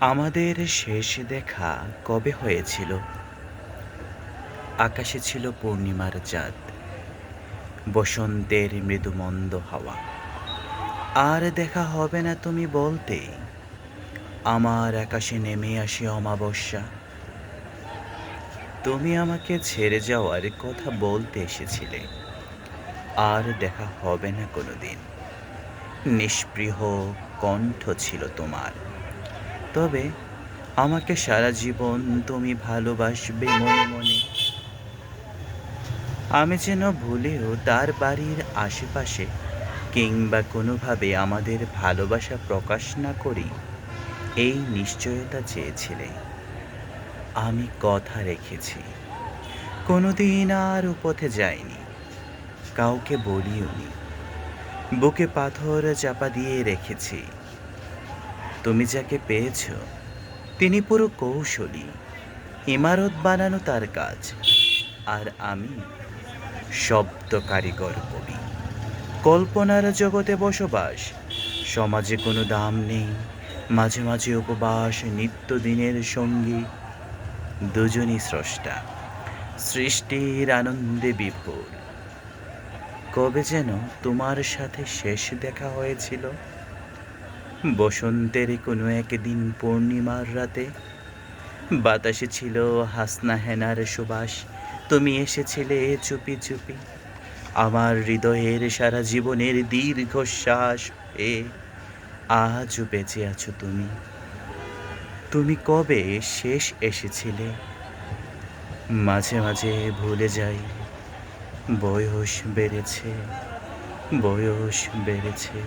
আমাদের শেষ দেখা কবে হয়েছিল? আকাশে ছিল পূর্ণিমার চাঁদ, বসন্তের মৃদুমন্দ হাওয়া। আর দেখা হবে না তুমি বলতে। আমার আকাশে নেমে আসে অমাবস্যা। তুমি আমাকে ছেড়ে যাওয়ার কথা বলতে এসেছিলে। আর দেখা হবে না কোনোদিন। নিষ্পৃহ কণ্ঠ ছিল তোমার। তবে আমাকে সারা জীবন তুমি ভালোবাসবে মনে মনে। আমি যেন ভুলেও তার বাড়ির আশেপাশে কিংবা কোনোভাবে আমাদের ভালোবাসা প্রকাশ না করি, এই নিশ্চয়তা চেয়েছিলে। আমি কথা রেখেছি। কোনোদিন আর পথে যাইনি কাউকে বলিওনি। বুকে পাথর চাপা দিয়ে রেখেছি। তুমি যাকে পেয়েছ, তিনি পুরো কৌশলী। ইমারত বানানো তার কাজ, আর আমি শব্দ কারিগর কবি। কল্পনার জগতে বসবাস, সমাজে কোনো দাম নেই, মাঝে মাঝে উপবাস নিত্যদিনের সঙ্গী। দুজনই স্রষ্টা, সৃষ্টির আনন্দে বিপুল কবে যেন তোমার সাথে শেষ দেখা হয়েছিল? বসন্তের কোনো একদিন পূর্ণিমার রাতে বাতাসে ছিল হাসনা হেনার সুবাস। তুমি এসেছিলে চুপি চুপি। আমার হৃদয়ের সারা জীবনের দীর্ঘশ্বাস এ আজও বেঁচে আছো তুমি। তুমি কবে শেষ এসেছিলে? মাঝে মাঝে ভুলে যাই। বয়স বেড়েছে বয়স বেড়েছে।